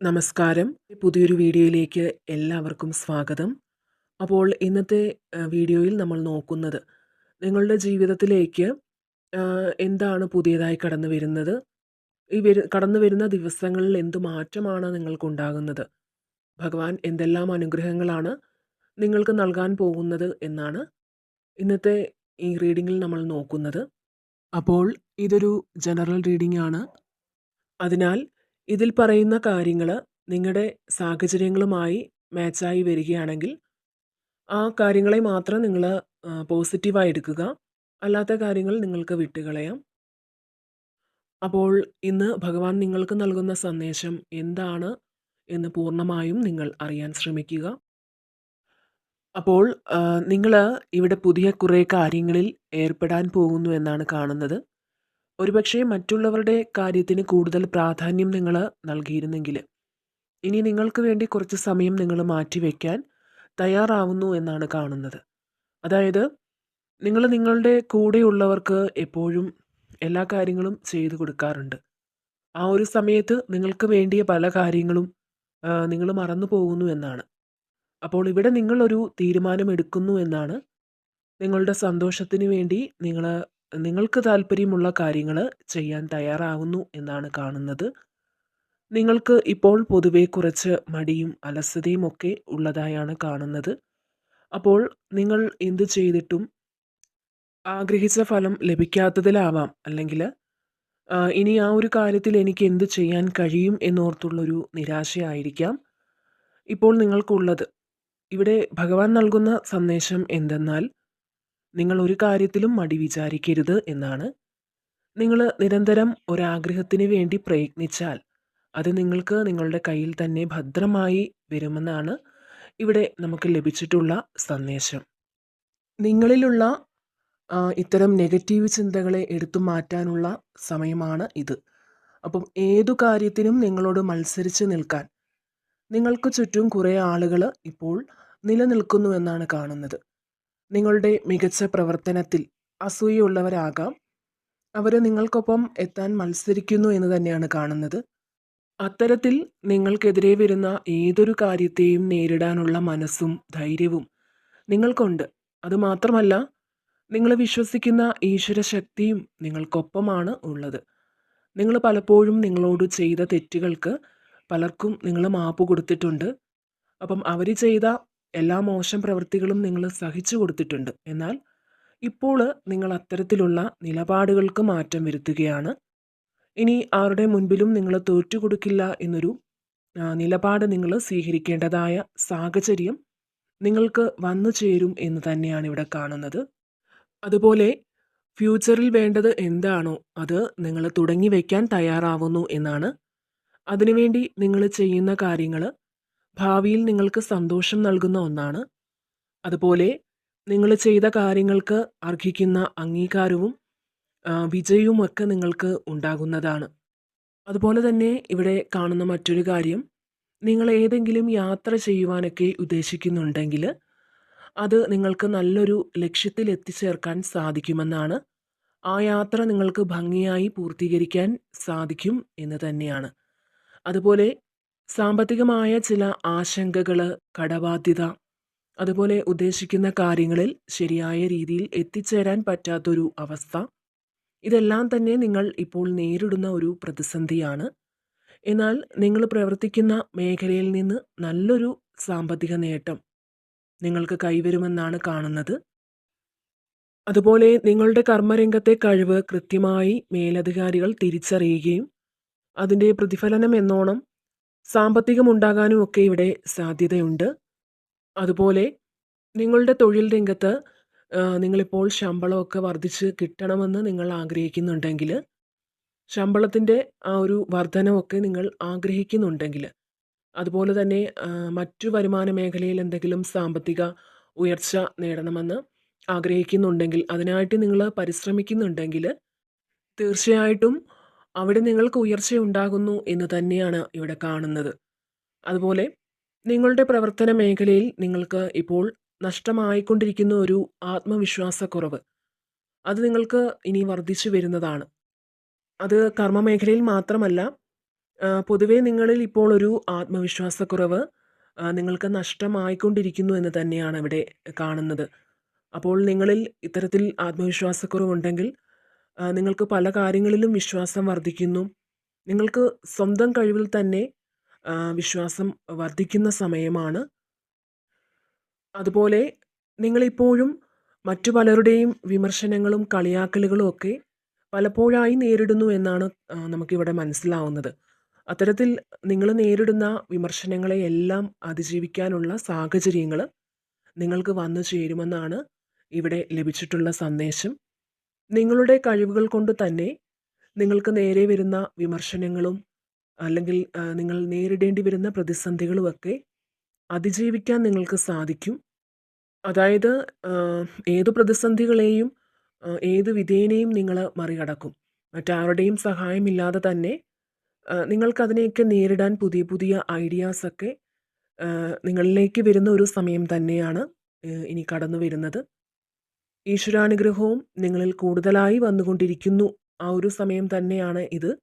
നമസ്കാരം. പുതിയൊരു വീഡിയോയിലേക്ക് എല്ലാവർക്കും സ്വാഗതം. അപ്പോൾ ഇന്നത്തെ വീഡിയോയിൽ നമ്മൾ നോക്കുന്നത് നിങ്ങളുടെ ജീവിതത്തിലേക്ക് എന്താണ് പുതിയതായി കടന്നു വരുന്നത്? ഈ വരു കടന്നു വരുന്ന ദിവസങ്ങളിൽ എന്ത് മാറ്റമാണ് നിങ്ങൾക്കുണ്ടാകുന്നത്? ഭഗവാൻ എന്തെല്ലാം അനുഗ്രഹങ്ങളാണ് നിങ്ങൾക്ക് നൽകാൻ പോകുന്നത് എന്നാണ് ഇന്നത്തെ ഈ റീഡിങ്ങിൽ നമ്മൾ നോക്കുന്നത്. അപ്പോൾ ഇതൊരു ജനറൽ റീഡിംഗ് ആണ് അതിനാൽ ഇതിൽ പറയുന്ന കാര്യങ്ങൾ നിങ്ങളുടെ സാഹചര്യങ്ങളുമായി മാച്ചായി വരികയാണെങ്കിൽ ആ കാര്യങ്ങളെ മാത്രം നിങ്ങൾ പോസിറ്റീവായി എടുക്കുക അല്ലാത്ത കാര്യങ്ങൾ നിങ്ങൾക്ക് വിട്ടുകളയാം. അപ്പോൾ ഇന്ന് ഭഗവാൻ നിങ്ങൾക്ക് നൽകുന്ന സന്ദേശം എന്താണ് എന്ന് പൂർണമായും നിങ്ങൾ അറിയാൻ ശ്രമിക്കുക. അപ്പോൾ നിങ്ങൾ ഇവിടെ പുതിയ കുറേ കാര്യങ്ങളിൽ ഏർപ്പെടാൻ പോകുന്നു എന്നാണ് കാണുന്നത്. ഒരുപക്ഷെ മറ്റുള്ളവരുടെ കാര്യത്തിന് കൂടുതൽ പ്രാധാന്യം നിങ്ങൾ നൽകിയിരുന്നെങ്കിൽ. ഇനി നിങ്ങൾക്ക് വേണ്ടി കുറച്ച് സമയം നിങ്ങൾ മാറ്റിവെക്കാൻ തയ്യാറാവുന്നു എന്നാണ് കാണുന്നത്. അതായത് നിങ്ങൾ നിങ്ങളുടെ കൂടെയുള്ളവർക്ക് എപ്പോഴും എല്ലാ കാര്യങ്ങളും ചെയ്തു കൊടുക്കാറുണ്ട്. ആ ഒരു സമയത്ത് നിങ്ങൾക്ക് വേണ്ടിയ പല കാര്യങ്ങളും നിങ്ങൾ മറന്നു പോകുന്നു എന്നാണ്. അപ്പോൾ ഇവിടെ നിങ്ങളൊരു തീരുമാനമെടുക്കുന്നു എന്നാണ് നിങ്ങളുടെ സന്തോഷത്തിന് വേണ്ടി നിങ്ങൾ നിങ്ങൾക്ക് താല്പര്യമുള്ള കാര്യങ്ങൾ ചെയ്യാൻ തയ്യാറാകുന്നു എന്നാണ് കാണുന്നത്. നിങ്ങൾക്ക് ഇപ്പോൾ പൊതുവെ കുറച്ച് മടിയും അലസതയും ഒക്കെ ഉള്ളതായാണ് കാണുന്നത്. അപ്പോൾ നിങ്ങൾ എന്തു ചെയ്തിട്ടും ആഗ്രഹിച്ച ഫലം ലഭിക്കാത്തതിലാവാം. അല്ലെങ്കിൽ ഇനി ആ ഒരു കാര്യത്തിൽ എനിക്ക് എന്ത് ചെയ്യാൻ കഴിയും എന്നോർത്തുള്ളൊരു നിരാശയായിരിക്കാം ഇപ്പോൾ നിങ്ങൾക്കുള്ളത്. ഇവിടെ ഭഗവാൻ നൽകുന്ന സന്ദേശം എന്തെന്നാൽ നിങ്ങൾ ഒരു കാര്യത്തിലും മടി വിചാരിക്കരുത് എന്നാണ്. നിങ്ങൾ നിരന്തരം ഒരാഗ്രഹത്തിന് വേണ്ടി പ്രയത്നിച്ചാൽ അത് നിങ്ങൾക്ക് നിങ്ങളുടെ കയ്യിൽ തന്നെ ഭദ്രമായി വരുമെന്നാണ് ഇവിടെ നമുക്ക് ലഭിച്ചിട്ടുള്ള സന്ദേശം. നിങ്ങളിലുള്ള ഇത്തരം നെഗറ്റീവ് ചിന്തകളെ എടുത്തു മാറ്റാനുള്ള സമയമാണ് ഇത്. അപ്പം ഏതു കാര്യത്തിനും നിങ്ങളോട് മത്സരിച്ച് നിൽക്കാൻ. നിങ്ങൾക്ക് ചുറ്റും കുറേ ആളുകൾ ഇപ്പോൾ നിലനിൽക്കുന്നുവെന്നാണ് കാണുന്നത്. നിങ്ങളുടെ മികച്ച പ്രവർത്തനത്തിൽ അസൂയുള്ളവരാകാം. അവർ നിങ്ങൾക്കൊപ്പം എത്താൻ മത്സരിക്കുന്നു എന്ന് തന്നെയാണ് കാണുന്നത്. അത്തരത്തിൽ നിങ്ങൾക്കെതിരെ വരുന്ന ഏതൊരു കാര്യത്തെയും നേരിടാനുള്ള മനസ്സും ധൈര്യവും നിങ്ങൾക്കുണ്ട്. അതുമാത്രമല്ല നിങ്ങൾ വിശ്വസിക്കുന്ന ഈശ്വര ശക്തിയും നിങ്ങൾക്കൊപ്പമാണ് ഉള്ളത്. നിങ്ങൾ പലപ്പോഴും നിങ്ങളോട് ചെയ്ത തെറ്റുകൾക്ക് പലർക്കും നിങ്ങൾ മാപ്പ് കൊടുത്തിട്ടുണ്ട്. അപ്പം അവർ ചെയ്ത എല്ലാ മോശം പ്രവൃത്തികളും നിങ്ങൾ സഹിച്ചു കൊടുത്തിട്ടുണ്ട്. എന്നാൽ ഇപ്പോൾ നിങ്ങൾ അത്തരത്തിലുള്ള നിലപാടുകൾക്ക് മാറ്റം വരുത്തുകയാണ്. ഇനി ആരുടെ മുൻപിലും നിങ്ങൾ തോറ്റുകൊടുക്കില്ല എന്നൊരു നിലപാട് നിങ്ങൾ സ്വീകരിക്കേണ്ടതായ സാഹചര്യം നിങ്ങൾക്ക് വന്നു ചേരും എന്ന് തന്നെയാണ് ഇവിടെ കാണുന്നത്. അതുപോലെ ഫ്യൂച്ചറിൽ വേണ്ടത് എന്താണോ അത് നിങ്ങൾ തുടങ്ങി വയ്ക്കാൻ തയ്യാറാവുന്നു എന്നാണ്. അതിനുവേണ്ടി നിങ്ങൾ ചെയ്യുന്ന കാര്യങ്ങൾ ഭാവിയിൽ നിങ്ങൾക്ക് സന്തോഷം നൽകുന്ന ഒന്നാണ്. അതുപോലെ നിങ്ങൾ ചെയ്ത കാര്യങ്ങൾക്ക് അർഹിക്കുന്ന അംഗീകാരവും വിജയവും ഒക്കെ നിങ്ങൾക്ക് ഉണ്ടാകുന്നതാണ്. അതുപോലെ തന്നെ ഇവിടെ കാണുന്ന മറ്റൊരു കാര്യം നിങ്ങൾ ഏതെങ്കിലും യാത്ര ചെയ്യുവാനൊക്കെ ഉദ്ദേശിക്കുന്നുണ്ടെങ്കിൽ അത് നിങ്ങൾക്ക് നല്ലൊരു ലക്ഷ്യത്തിൽ എത്തിച്ചേർക്കാൻ സാധിക്കുമെന്നാണ്. ആ യാത്ര നിങ്ങൾക്ക് ഭംഗിയായി പൂർത്തീകരിക്കാൻ സാധിക്കും എന്ന് തന്നെയാണ്. അതുപോലെ സാമ്പത്തികമായ ചില ആശങ്കകൾ കടബാധ്യത അതുപോലെ ഉദ്ദേശിക്കുന്ന കാര്യങ്ങളിൽ ശരിയായ രീതിയിൽ എത്തിച്ചേരാൻ പറ്റാത്തൊരു അവസ്ഥ. ഇതെല്ലാം തന്നെ നിങ്ങൾ ഇപ്പോൾ നേരിടുന്ന ഒരു പ്രതിസന്ധിയാണ്. എന്നാൽ നിങ്ങൾ പ്രവർത്തിക്കുന്ന മേഖലയിൽ നിന്ന് നല്ലൊരു സാമ്പത്തിക നേട്ടം നിങ്ങൾക്ക് കൈവരുമെന്നാണ് കാണുന്നത്. അതുപോലെ നിങ്ങളുടെ കർമ്മരംഗത്തെ കഴിവ് കൃത്യമായി മേലധികാരികൾ തിരിച്ചറിയുകയും അതിന്റെ പ്രതിഫലനം എന്നോണം സാമ്പത്തികമുണ്ടാകാനും ഒക്കെ ഇവിടെ സാധ്യതയുണ്ട്. അതുപോലെ നിങ്ങളുടെ തൊഴിൽ രംഗത്ത് നിങ്ങളിപ്പോൾ ശമ്പളമൊക്കെ വർദ്ധിച്ച് കിട്ടണമെന്ന് നിങ്ങൾ ആഗ്രഹിക്കുന്നുണ്ടെങ്കിൽ ശമ്പളത്തിന്റെ ആ ഒരു വർധനമൊക്കെ നിങ്ങൾ ആഗ്രഹിക്കുന്നുണ്ടെങ്കിൽ അതുപോലെ തന്നെ മറ്റു വരുമാന മേഖലയിൽ എന്തെങ്കിലും സാമ്പത്തിക ഉയർച്ച നേടണമെന്ന് ആഗ്രഹിക്കുന്നുണ്ടെങ്കിൽ അതിനായിട്ട് നിങ്ങൾ പരിശ്രമിക്കുന്നുണ്ടെങ്കിൽ തീർച്ചയായിട്ടും അവിടെ നിങ്ങൾക്ക് ഉയർച്ച ഉണ്ടാകുന്നു എന്ന് തന്നെയാണ് ഇവിടെ കാണുന്നത്. അതുപോലെ നിങ്ങളുടെ പ്രവർത്തന മേഖലയിൽ നിങ്ങൾക്ക് ഇപ്പോൾ നഷ്ടമായിക്കൊണ്ടിരിക്കുന്ന ഒരു ആത്മവിശ്വാസക്കുറവ്. അത് നിങ്ങൾക്ക് ഇനി വർദ്ധിച്ചു വരുന്നതാണ്. അത് കർമ്മമേഖലയിൽ മാത്രമല്ല പൊതുവെ നിങ്ങളിൽ ഇപ്പോൾ ഒരു ആത്മവിശ്വാസക്കുറവ് നിങ്ങൾക്ക് നഷ്ടമായിക്കൊണ്ടിരിക്കുന്നു എന്ന് തന്നെയാണ് ഇവിടെ കാണുന്നത്. അപ്പോൾ നിങ്ങളിൽ ഇത്തരത്തിൽ ആത്മവിശ്വാസക്കുറവുണ്ടെങ്കിൽ നിങ്ങൾക്ക് പല കാര്യങ്ങളിലും വിശ്വാസം വർദ്ധിക്കുന്നു. നിങ്ങൾക്ക് സ്വന്തം കഴിവിൽ തന്നെ വിശ്വാസം വർദ്ധിക്കുന്ന സമയമാണ്. അതുപോലെ നിങ്ങളിപ്പോഴും മറ്റു പലരുടെയും വിമർശനങ്ങളും കളിയാക്കലുകളും ഒക്കെ പലപ്പോഴായി നേരിടുന്നു എന്നാണ് നമുക്കിവിടെ മനസ്സിലാവുന്നത്. അത്തരത്തിൽ നിങ്ങൾ നേരിടുന്ന വിമർശനങ്ങളെ എല്ലാം അതിജീവിക്കാനുള്ള സാഹചര്യങ്ങൾ നിങ്ങൾക്ക് വന്നു ചേരുമെന്നാണ് ഇവിടെ ലഭിച്ചിട്ടുള്ള സന്ദേശം. നിങ്ങളുടെ കഴിവുകൾ കൊണ്ട് തന്നെ നിങ്ങൾക്ക് നേരെ വരുന്ന വിമർശനങ്ങളും അല്ലെങ്കിൽ നിങ്ങൾ നേരിടേണ്ടി വരുന്ന പ്രതിസന്ധികളുമൊക്കെ അതിജീവിക്കാൻ നിങ്ങൾക്ക് സാധിക്കും. അതായത് ഏത് പ്രതിസന്ധികളെയും ഏത് വിധേനയും നിങ്ങൾ മറികടക്കും. മറ്റാരുടെയും സഹായമില്ലാതെ തന്നെ നിങ്ങൾക്കതിനെയൊക്കെ നേരിടാൻ പുതിയ പുതിയ ഐഡിയാസൊക്കെ നിങ്ങളിലേക്ക് വരുന്ന ഒരു സമയം തന്നെയാണ് ഇനി കടന്നു വരുന്നത്. ഈശ്വരാനുഗ്രഹവും നിങ്ങളിൽ കൂടുതലായി വന്നുകൊണ്ടിരിക്കുന്നു. ആ ഒരു സമയം തന്നെയാണ് ഇത്.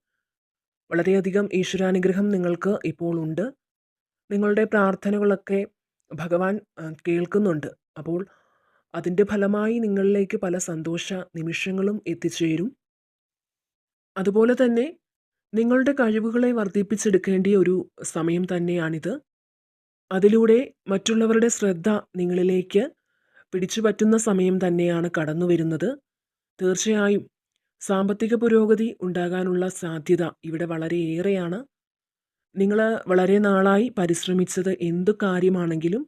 വളരെയധികം ഈശ്വരാനുഗ്രഹം നിങ്ങൾക്ക് ഇപ്പോൾ ഉണ്ട്. നിങ്ങളുടെ പ്രാർത്ഥനകളൊക്കെ ഭഗവാൻ കേൾക്കുന്നുണ്ട്. അപ്പോൾ അതിന്റെ ഫലമായി നിങ്ങളിലേക്ക് പല സന്തോഷ നിമിഷങ്ങളും എത്തിച്ചേരും. അതുപോലെ തന്നെ നിങ്ങളുടെ കഴിവുകളെ വർദ്ധിപ്പിച്ചെടുക്കേണ്ടിയ ഒരു സമയം തന്നെയാണിത്. അതിലൂടെ മറ്റുള്ളവരുടെ ശ്രദ്ധ നിങ്ങളിലേക്ക് പിടിച്ചു പറ്റുന്ന സമയം തന്നെയാണ് കടന്നു വരുന്നത്. തീർച്ചയായും സാമ്പത്തിക പുരോഗതി ഉണ്ടാകാനുള്ള സാധ്യത ഇവിടെ വളരെയേറെയാണ് നിങ്ങൾ വളരെ നാളായി പരിശ്രമിച്ചത് എന്തു കാര്യമാണെങ്കിലും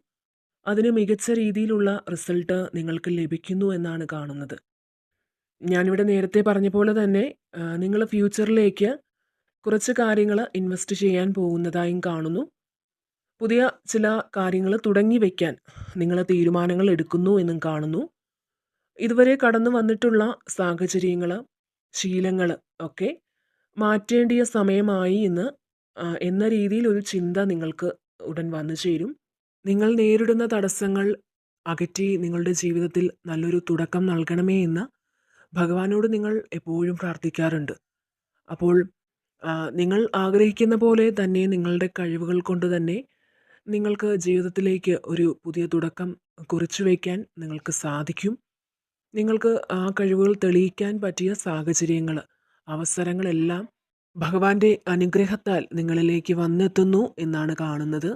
അതിന് മികച്ച രീതിയിലുള്ള റിസൾട്ട് നിങ്ങൾക്ക് ലഭിക്കുന്നു എന്നാണ് കാണുന്നത്. ഞാനിവിടെ നേരത്തെ പറഞ്ഞ പോലെ തന്നെ നിങ്ങൾ ഫ്യൂച്ചറിലേക്ക് കുറച്ച് കാര്യങ്ങൾ ഇൻവെസ്റ്റ് ചെയ്യാൻ പോകുന്നതായും കാണുന്നു. പുതിയ ചില കാര്യങ്ങൾ തുടങ്ങി വയ്ക്കാൻ നിങ്ങൾ തീരുമാനങ്ങൾ എടുക്കുന്നു എന്നും കാണുന്നു. ഇതുവരെ കടന്നു വന്നിട്ടുള്ള സാഹചര്യങ്ങൾ ശീലങ്ങൾ ഒക്കെ മാറ്റേണ്ടിയ സമയമായി എന്ന് എന്ന രീതിയിൽ ഒരു ചിന്ത നിങ്ങൾക്ക് ഉടൻ വന്നു ചേരും. നിങ്ങൾ നേരിടുന്ന തടസ്സങ്ങൾ അകറ്റി നിങ്ങളുടെ ജീവിതത്തിൽ നല്ലൊരു തുടക്കം നൽകണമേ എന്ന് ഭഗവാനോട് നിങ്ങൾ എപ്പോഴും പ്രാർത്ഥിക്കാറുണ്ട്. അപ്പോൾ നിങ്ങൾ ആഗ്രഹിക്കുന്ന പോലെ തന്നെ നിങ്ങളുടെ കഴിവുകൾ കൊണ്ട് തന്നെ നിങ്ങൾക്ക് ജീവിതത്തിലേക്ക് ഒരു പുതിയ തുടക്കം കുറിച്ചു വയ്ക്കാൻ നിങ്ങൾക്ക് സാധിക്കും. നിങ്ങൾക്ക് ആ കഴിവുകൾ തെളിയിക്കാൻ പറ്റിയ സാഹചര്യങ്ങൾ അവസരങ്ങളെല്ലാം ഭഗവാന്റെ അനുഗ്രഹത്താൽ നിങ്ങളിലേക്ക് വന്നെത്തുന്നു എന്നാണ് കാണുന്നത്.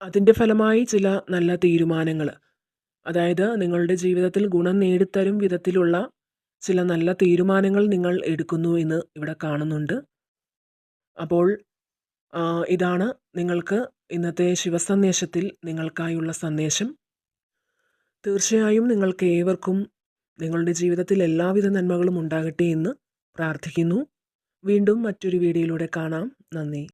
അതിന്റെ ഫലമായി ചില നല്ല തീരുമാനങ്ങൾ അതായത് നിങ്ങളുടെ ജീവിതത്തിൽ ഗുണം നേടിത്തരും വിധത്തിലുള്ള ചില നല്ല തീരുമാനങ്ങൾ നിങ്ങൾ എടുക്കുന്നു എന്ന് ഇവിടെ കാണുന്നുണ്ട്. അപ്പോൾ ഇതാണ് നിങ്ങൾക്ക് ഇന്നത്തെ ശിവസന്ദേശത്തിൽ നിങ്ങൾക്കായുള്ള സന്ദേശം. തീർച്ചയായും നിങ്ങൾക്ക് ഏവർക്കും നിങ്ങളുടെ ജീവിതത്തിൽ എല്ലാവിധ നന്മകളും ഉണ്ടാകട്ടെ എന്ന് പ്രാർത്ഥിക്കുന്നു. വീണ്ടും മറ്റൊരു വീഡിയോയിലൂടെ കാണാം. നന്ദി.